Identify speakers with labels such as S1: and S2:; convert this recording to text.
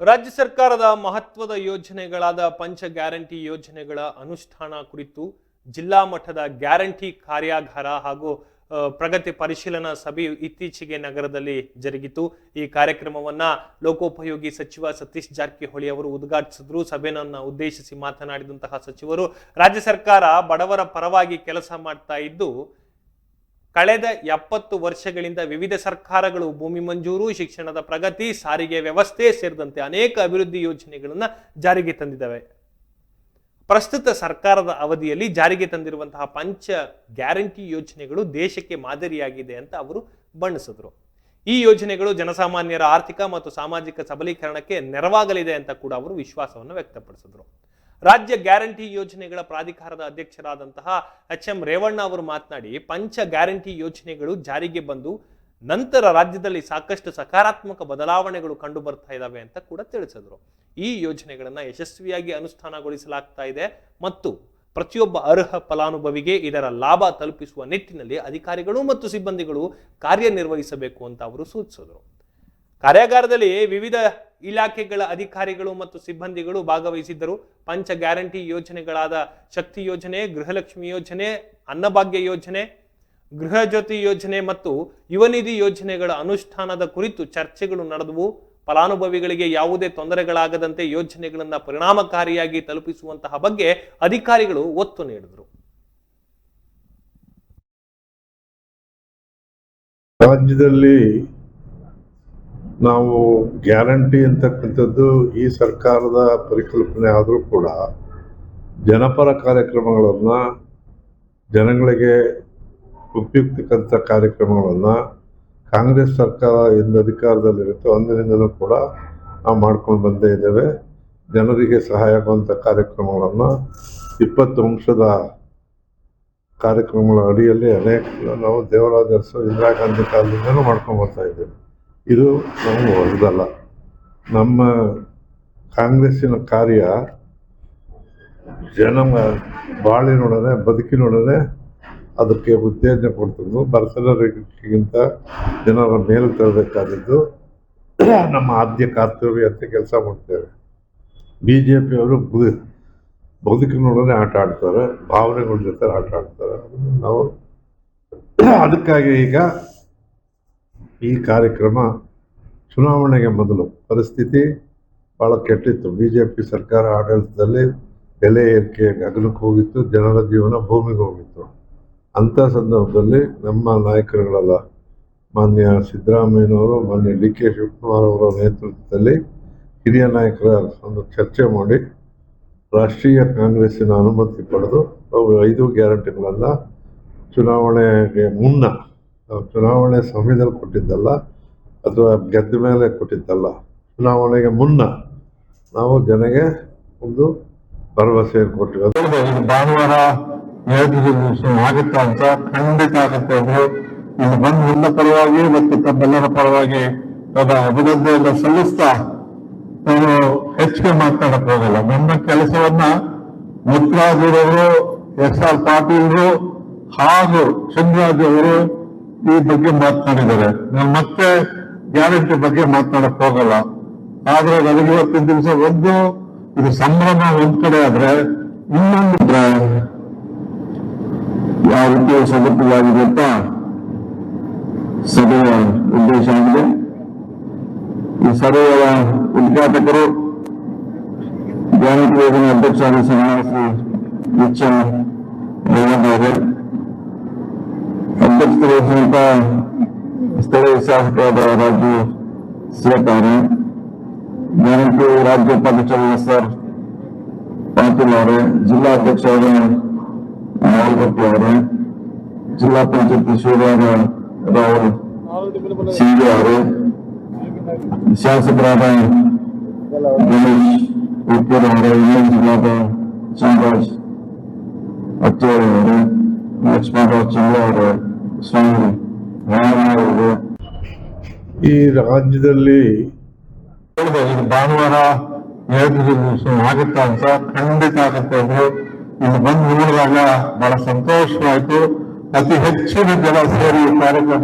S1: ರಾಜ್ಯ ಸರ್ಕಾರದ ಮಹತ್ವದ ಯೋಜನೆಗಳಾದ ಪಂಚ ಗ್ಯಾರಂಟಿ ಯೋಜನೆಗಳ ಅನುಷ್ಠಾನ ಕುರಿತು ಜಿಲ್ಲಾ ಮಟ್ಟದ ಗ್ಯಾರಂಟಿ ಕಾರ್ಯಾಗಾರ ಹಾಗೂ ಪ್ರಗತಿ ಪರಿಶೀಲನಾ ಸಭೆ ಇತ್ತೀಚೆಗೆ ನಗರದಲ್ಲಿ ಜರುಗಿತು. ಈ ಕಾರ್ಯಕ್ರಮವನ್ನ ಲೋಕೋಪಯೋಗಿ ಸಚಿವ ಸತೀಶ್ ಜಾರಕಿಹೊಳಿ ಅವರು ಉದ್ಘಾಟಿಸಿದ್ರು. ಸಭೆಯನ್ನ ಉದ್ದೇಶಿಸಿ ಮಾತನಾಡಿದಂತಹ ಸಚಿವರು, ರಾಜ್ಯ ಸರ್ಕಾರ ಬಡವರ ಪರವಾಗಿ ಕೆಲಸ ಮಾಡ್ತಾ ಇದ್ದು ಕಳೆದ ಎಪ್ಪತ್ತು ವರ್ಷಗಳಿಂದ ವಿವಿಧ ಸರ್ಕಾರಗಳು ಭೂಮಿ ಮಂಜೂರು, ಶಿಕ್ಷಣದ ಪ್ರಗತಿ, ಸಾರಿಗೆ ವ್ಯವಸ್ಥೆ ಸೇರಿದಂತೆ ಅನೇಕ ಅಭಿವೃದ್ಧಿ ಯೋಜನೆಗಳನ್ನ ಜಾರಿಗೆ ತಂದಿದ್ದಾವೆ. ಪ್ರಸ್ತುತ ಸರ್ಕಾರದ ಅವಧಿಯಲ್ಲಿ ಜಾರಿಗೆ ತಂದಿರುವಂತಹ ಪಂಚ ಗ್ಯಾರಂಟಿ ಯೋಜನೆಗಳು ದೇಶಕ್ಕೆ ಮಾದರಿಯಾಗಿದೆ ಅಂತ ಅವರು ಬಣ್ಣಿಸಿದ್ರು. ಈ ಯೋಜನೆಗಳು ಜನಸಾಮಾನ್ಯರ ಆರ್ಥಿಕ ಮತ್ತು ಸಾಮಾಜಿಕ ಸಬಲೀಕರಣಕ್ಕೆ ನೆರವಾಗಲಿದೆ ಅಂತ ಕೂಡ ಅವರು ವಿಶ್ವಾಸವನ್ನು ವ್ಯಕ್ತಪಡಿಸಿದ್ರು. ರಾಜ್ಯ ಗ್ಯಾರಂಟಿ ಯೋಜನೆಗಳ ಪ್ರಾಧಿಕಾರದ ಅಧ್ಯಕ್ಷರಾದಂತಹ ಎಚ್ ಎಂ ರೇವಣ್ಣ ಅವರು ಮಾತನಾಡಿ, ಪಂಚ ಗ್ಯಾರಂಟಿ ಯೋಜನೆಗಳು ಜಾರಿಗೆ ಬಂದು ನಂತರ ರಾಜ್ಯದಲ್ಲಿ ಸಾಕಷ್ಟು ಸಕಾರಾತ್ಮಕ ಬದಲಾವಣೆಗಳು ಕಂಡು ಬರ್ತಾ ಇದ್ದಾವೆ ಅಂತ ಕೂಡ ತಿಳಿಸಿದ್ರು. ಈ ಯೋಜನೆಗಳನ್ನು ಯಶಸ್ವಿಯಾಗಿ ಅನುಷ್ಠಾನಗೊಳಿಸಲಾಗ್ತಾ ಇದೆ ಮತ್ತು ಪ್ರತಿಯೊಬ್ಬ ಅರ್ಹ ಫಲಾನುಭವಿಗೆ ಇದರ ಲಾಭ ತಲುಪಿಸುವ ನಿಟ್ಟಿನಲ್ಲಿ ಅಧಿಕಾರಿಗಳು ಮತ್ತು ಸಿಬ್ಬಂದಿಗಳು ಕಾರ್ಯನಿರ್ವಹಿಸಬೇಕು ಅಂತ ಅವರು ಸೂಚಿಸಿದರು. ಕಾರ್ಯಾಗಾರದಲ್ಲಿ ವಿವಿಧ ಇಲಾಖೆಗಳ ಅಧಿಕಾರಿಗಳು ಮತ್ತು ಸಿಬ್ಬಂದಿಗಳು ಭಾಗವಹಿಸಿದ್ದರು. ಪಂಚ ಗ್ಯಾರಂಟಿ ಯೋಜನೆಗಳಾದ ಶಕ್ತಿ ಯೋಜನೆ, ಗೃಹಲಕ್ಷ್ಮಿ ಯೋಜನೆ, ಅನ್ನಭಾಗ್ಯ ಯೋಜನೆ, ಗೃಹ ಜ್ಯೋತಿ ಯೋಜನೆ ಮತ್ತು ಯುವನಿಧಿ ಯೋಜನೆಗಳ ಅನುಷ್ಠಾನದ ಕುರಿತು ಚರ್ಚೆಗಳು ನಡೆದವು. ಫಲಾನುಭವಿಗಳಿಗೆ ಯಾವುದೇ ತೊಂದರೆಗಳಾಗದಂತೆ ಯೋಜನೆಗಳನ್ನು ಪರಿಣಾಮಕಾರಿಯಾಗಿ ತಲುಪಿಸುವಂತಹ ಬಗ್ಗೆ ಅಧಿಕಾರಿಗಳು ಒತ್ತು ನೀಡಿದರು.
S2: ರಾಜ್ಯದಲ್ಲಿ ನಾವು ಗ್ಯಾರಂಟಿ ಅಂತಕ್ಕಂಥದ್ದು ಈ ಸರ್ಕಾರದ ಪರಿಕಲ್ಪನೆ ಆದರೂ ಕೂಡ ಜನಪರ ಕಾರ್ಯಕ್ರಮಗಳನ್ನು, ಜನಗಳಿಗೆ ಉಪಯುಕ್ತಕ್ಕಂಥ ಕಾರ್ಯಕ್ರಮಗಳನ್ನು ಕಾಂಗ್ರೆಸ್ ಸರ್ಕಾರ ಎಂದು ಅಧಿಕಾರದಲ್ಲಿರುತ್ತೋ ಅಂದಿನಿಂದಲೂ ಕೂಡ ನಾವು ಮಾಡ್ಕೊಂಡು ಬಂದೇ ಇದ್ದೇವೆ. ಜನರಿಗೆ ಸಹಾಯ ಆಗುವಂಥ ಕಾರ್ಯಕ್ರಮಗಳನ್ನು ಇಪ್ಪತ್ತು ಅಂಶದ ಕಾರ್ಯಕ್ರಮಗಳ ಅಡಿಯಲ್ಲಿ ಅನೇಕ ನಾವು ದೇವರಾಜ ಇಂದಿರಾ ಗಾಂಧಿ ಕಾಲದಿಂದಲೂ ಮಾಡ್ಕೊಂಡು ಬರ್ತಾ ಇದ್ದೇವೆ. ಇದು ನಮಗೆ ಹೊಸದಲ್ಲ ನಮ್ಮ ಕಾಂಗ್ರೆಸ್ಸಿನ ಕಾರ್ಯ ಜನ ಬಾಳಿನೊಡನೆ, ಬದುಕಿನೊಡನೆ ಅದಕ್ಕೆ ಉತ್ತೇಜನ ಕೊಡ್ತಿದ್ದು ಬಡತನರಿಗಿಂತ ಜನರ ಮೇಲೆ ತರಬೇಕಾದದ್ದು ನಮ್ಮ ಆದ್ಯ ಕರ್ತವ್ಯ ಅಂತ ಕೆಲಸ ಮಾಡ್ತೇವೆ. ಬಿ ಜೆ ಪಿಯವರು ಬದುಕಿನೊಡನೆ ಆಟ ಆಡ್ತಾರೆ, ಭಾವನೆಗಳ ಜೊತೆ ಆಟ ಆಡ್ತಾರೆ. ನಾವು ಅದಕ್ಕಾಗಿ ಈಗ ಈ ಕಾರ್ಯಕ್ರಮ ಚುನಾವಣೆಗೆ ಮೊದಲು ಪರಿಸ್ಥಿತಿ ಭಾಳ ಕೆಟ್ಟಿತ್ತು. ಬಿ ಜೆ ಪಿ ಸರ್ಕಾರ ಆಡಳಿತದಲ್ಲಿ ಬೆಲೆ ಏರಿಕೆ ಗಗನಕ್ಕೆ ಹೋಗಿತ್ತು, ಜನರ ಜೀವನ ಭೂಮಿಗೆ ಹೋಗಿತ್ತು. ಅಂಥ ಸಂದರ್ಭದಲ್ಲಿ ನಮ್ಮ ನಾಯಕರುಗಳೆಲ್ಲ ಮಾನ್ಯ ಸಿದ್ದರಾಮಯ್ಯನವರು, ಮಾನ್ಯ ಡಿ ಕೆ ಶಿವಕುಮಾರ್ ಅವರ ನೇತೃತ್ವದಲ್ಲಿ ಹಿರಿಯ ನಾಯಕರ ಒಂದು ಚರ್ಚೆ ಮಾಡಿ ರಾಷ್ಟ್ರೀಯ ಕಾಂಗ್ರೆಸ್ಸಿನ ಅನುಮತಿ ಪಡೆದು ಅವು ಐದು ಗ್ಯಾರಂಟಿಗಳನ್ನು ಚುನಾವಣೆಗೆ ಮುನ್ನ ನಾವು ಚುನಾವಣೆ ಸಮಯದಲ್ಲಿ ಕೊಟ್ಟಿದ್ದಲ್ಲ ಅಥವಾ ಗೆದ್ದ ಮೇಲೆ ಕೊಟ್ಟಿದ್ದಲ್ಲ. ಚುನಾವಣೆಗೆ ಮುನ್ನ ನಾವು ಜನಗೆ ಒಂದು ಭರವಸೆ ಕೊಟ್ಟಿವೆ
S3: ಭಾನುವಾರ ದಿವಸ ಆಗುತ್ತಾ ಅಂತ ಖಂಡಿತ ಆಗುತ್ತೆ ಅವರು ಇಲ್ಲಿ ಬಂದು ನಿಮ್ಮ ಪರವಾಗಿ ಮತ್ತು ತಮ್ಮೆಲ್ಲರ ಪರವಾಗಿ ಅದು ಅಭಿನಂದನೆಯನ್ನು ಸಲ್ಲಿಸ್ತಾ ನಾನು ಹೆಚ್ಚಿಗೆ ಮಾತನಾಡಕ್ ಹೋಗಲ್ಲ. ನನ್ನ ಕೆಲಸವನ್ನ ಮುತ್ತರಾಜರವರು ಎಸ್ ಆರ್ ಪಾಟೀಲ್ರು ಹಾಗೂ ಚಂದ್ರಾಜ್ ಅವರು ಈ ಬಗ್ಗೆ ಮಾತನಾಡಿದ್ದಾರೆ. ನಾನು ಮತ್ತೆ ಗ್ಯಾರಂಟಿ ಬಗ್ಗೆ ಮಾತನಾಡಕ್ ಹೋಗಲ್ಲ. ಆದ್ರೆ ನನಗೆ ಇವತ್ತಿನ ದಿವಸ ಒಂದು, ಇದು ಸಂಭ್ರಮ ಒಂದ್ ಕಡೆ ಆದ್ರೆ ಇನ್ನೊಂದು ಯಾವ ರೀತಿಯ ಸದುಪಯೋಗವಾಗಿದೆ ಅಂತ ಸಭೆಯ ಉದ್ದೇಶ ಆಗಿದೆ. ಈ ಸಭೆಯ ಉದ್ಘಾಟಕರು ಗ್ಯಾರಂಟಿ ಯೋಜನೆ ಅಧ್ಯಕ್ಷ ಶ್ರೀ ಎಚ್ ಎಂ ಅಧ್ಯಕ್ಷತೆ ವಹಿಸಿದಂತ ಸ್ಥಳೀಯ ಶಾಸಕರಾದ ರಾಜು ಸೇಠ್ ಅವರು ಗ್ಯಾರಂಟಿ ರಾಜ್ಯ ಉಪಾಧ್ಯಕ್ಷರಾದ ಸರ್ ಪಾಟೀಲ್ ಅವರೇ ಜಿಲ್ಲಾಧ್ಯಕ್ಷರಾದ ನಾಲ್ಕಟ್ಟಿ ಅವರೇ ಜಿಲ್ಲಾ ಪಂಚಾಯತ್ ಶಿವರಾದ ರಾಹುಲ್ ಸಿಂಗ್ ಅವರೇ ಶಾಸಕರಾದ ಗಣೇಶ್ ಉಪ್ಪೂರ್ ಅವರೇ ಇನ್ನೊಂದು ಜಿಲ್ಲಾದ ಚಾಮರಾಜ್ ಅಚ್ಚೇರಿ ಅವರೇ ಲಕ್ಷ್ಮಣರಾವ್ ಚಿಂಗ್ಲ ಅವರೇ ಸ್ವಾಮಿ ರಾಮಣ್ಣ ಅವರೇ
S2: ಈ ರಾಜ್ಯದಲ್ಲಿ
S3: ಹೇಳಿದೆ, ಇದು ಭಾನುವಾರ ಎರಡು ದಿವಸ ಆಗುತ್ತಾ ಅಂತ. ಖಂಡಿತ ಆಗುತ್ತೆ ಅಂದ್ರೆ ಇಲ್ಲಿ ಬಂದು ನೋಡಿದಾಗ ಬಹಳ ಸಂತೋಷವಾಯ್ತು. ಅತಿ ಹೆಚ್ಚಿನ ಜನ ಸೇರಿ ಕಾರ್ಯಕ್ರಮ